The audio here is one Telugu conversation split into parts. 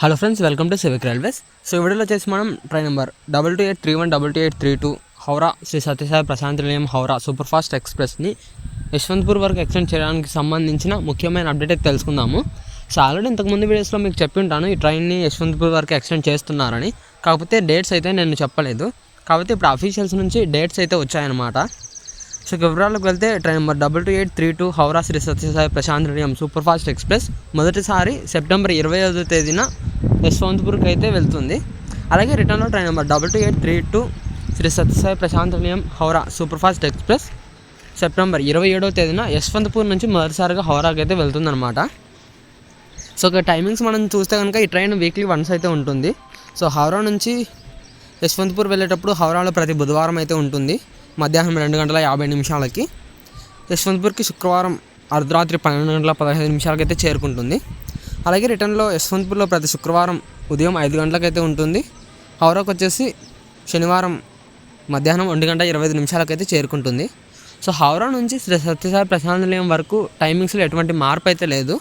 Hello friends welcome to civic railways so ఈ వీడియోలో వచ్చేసి మనం train number double two eight three one double two eight three two Howrah Shri Sathya Sai Prasanthi Nilayam Howrah super fast ఎక్స్ప్రెస్ని Yesvantpur వరకు ఎక్స్టెండ్ చేయడానికి సంబంధించిన ముఖ్యమైన అప్డేట్ అయితే తెలుసుకుందాము. సో ఆల్రెడీ ఇంతకుముందు వీడియోస్లో మీకు చెప్పి ఉంటాను ఈ ట్రైన్ని యశ్వంత్పూర్ వరకు ఎక్స్టెండ్ చేస్తున్నారని. కాకపోతే డేట్స్ అయితే నేను చెప్పలేదు. కాకపోతే ఇప్పుడు అఫీషియల్స్ నుంచి డేట్స్ అయితే వచ్చాయన్నమాట. సో ఇక వివరాలకు వెళ్తే train number double two eight three two Howrah Shri Sathya Sai Prasanthi Nilayam super fast express. మొదటిసారి సెప్టెంబర్ ఇరవై ఐదో తేదీన యశ్వంత్పూర్కి అయితే వెళ్తుంది. అలాగే రిటర్న్లో train number double two eight three two Shri Sathya Sai Prasanthi Nilayam Howrah super fast express. September ఇరవై ఏడవ తేదీన యశ్వంతపూర్ నుంచి మొదటిసారిగా హౌరాకి అయితే వెళ్తుందన్నమాట. సో ఒక టైమింగ్స్ మనం చూస్తే కనుక ఈ ట్రైన్ వీక్లీ వన్స్ అయితే ఉంటుంది. సో హౌరా నుంచి యశ్వంత్పూర్ వెళ్ళేటప్పుడు హౌరాలో ప్రతి బుధవారం అయితే ఉంటుంది. మధ్యాహ్నం రెండు గంటల యాభై నిమిషాలకి యశ్వంత్పూర్కి శుక్రవారం అర్ధరాత్రి పన్నెండు గంటల పదహైదు నిమిషాలకి అయితే చేరుకుంటుంది. అలాగే రిటర్న్లో యశ్వంత్పూర్లో ప్రతి శుక్రవారం ఉదయం ఐదు గంటలకైతే ఉంటుంది. హౌరాకు వచ్చేసి శనివారం మధ్యాహ్నం ఒంటి గంట ఇరవై ఐదు నిమిషాలకైతే చేరుకుంటుంది. సో హౌరా నుంచి శ్రీ సత్యసాయి ప్రశాంత నిలయం వరకు టైమింగ్స్లో ఎటువంటి మార్పు అయితే లేదు.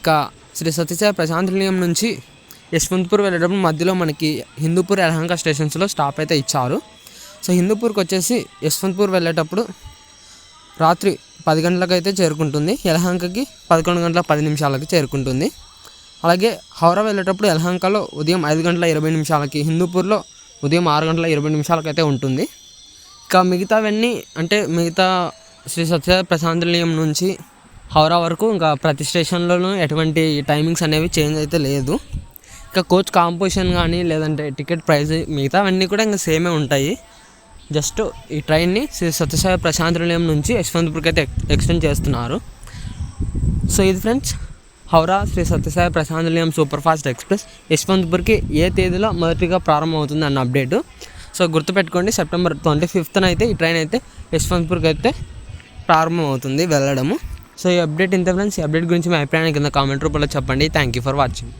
ఇక శ్రీ సత్యసాయి ప్రశాంత నిలయం నుంచి యశ్వంత్పూర్ వెళ్ళేటప్పుడు మధ్యలో మనకి హిందూపూర్ ఎలహంక స్టేషన్స్లో స్టాప్ అయితే ఇచ్చారు. సో హిందూపూర్కి వచ్చేసి యశ్వంత్పూర్ వెళ్ళేటప్పుడు రాత్రి పది గంటలకు అయితే చేరుకుంటుంది. యలహంకకి పదకొండు గంటల పది నిమిషాలకి చేరుకుంటుంది. అలాగే హౌరా వెళ్ళేటప్పుడు యలహంకలో ఉదయం ఐదు గంటల ఇరవై నిమిషాలకి హిందూపూర్లో ఉదయం ఆరు గంటల ఇరవై నిమిషాలకి అయితే ఉంటుంది. ఇంకా మిగతావన్నీ అంటే మిగతా శ్రీ సత్య ప్రశాంతనిలయం నుంచి హౌరా వరకు ఇంకా ప్రతి స్టేషన్లోనూ ఎటువంటి టైమింగ్స్ అనేవి చేంజ్ అయితే లేదు. ఇంకా కోచ్ కాంపోజిషన్ కానీ లేదంటే టికెట్ ప్రైస్ మిగతావన్నీ కూడా ఇంకా సేమే ఉంటాయి. జస్ట్ ఈ ట్రైన్ని శ్రీ సత్యసాయి ప్రశాంత్ నిలయం నుంచి యశ్వంతపూర్కి అయితే ఎక్స్టెండ్ చేస్తున్నారు. సో ఇది friends Howrah Shri Sathya Sai Prasanthi Nilayam super fast express. యశ్వంతపూర్కి ఏ తేదీలో మొదటిగా ప్రారంభమవుతుంది అన్న అప్డేట్. సో గుర్తుపెట్టుకోండి సెప్టెంబర్ ట్వంటీ ఫిఫ్త్న అయితే ఈ ట్రైన్ అయితే యశ్వంతపూర్కి అయితే ప్రారంభమవుతుంది వెళ్ళడము. సో ఈ అప్డేట్ ఇంత ఫ్రెండ్స్ ఈ అప్డేట్ గురించి మీ అభిప్రాయాన్ని కింద కామెంట్ రూపంలో చెప్పండి. Thank you for watching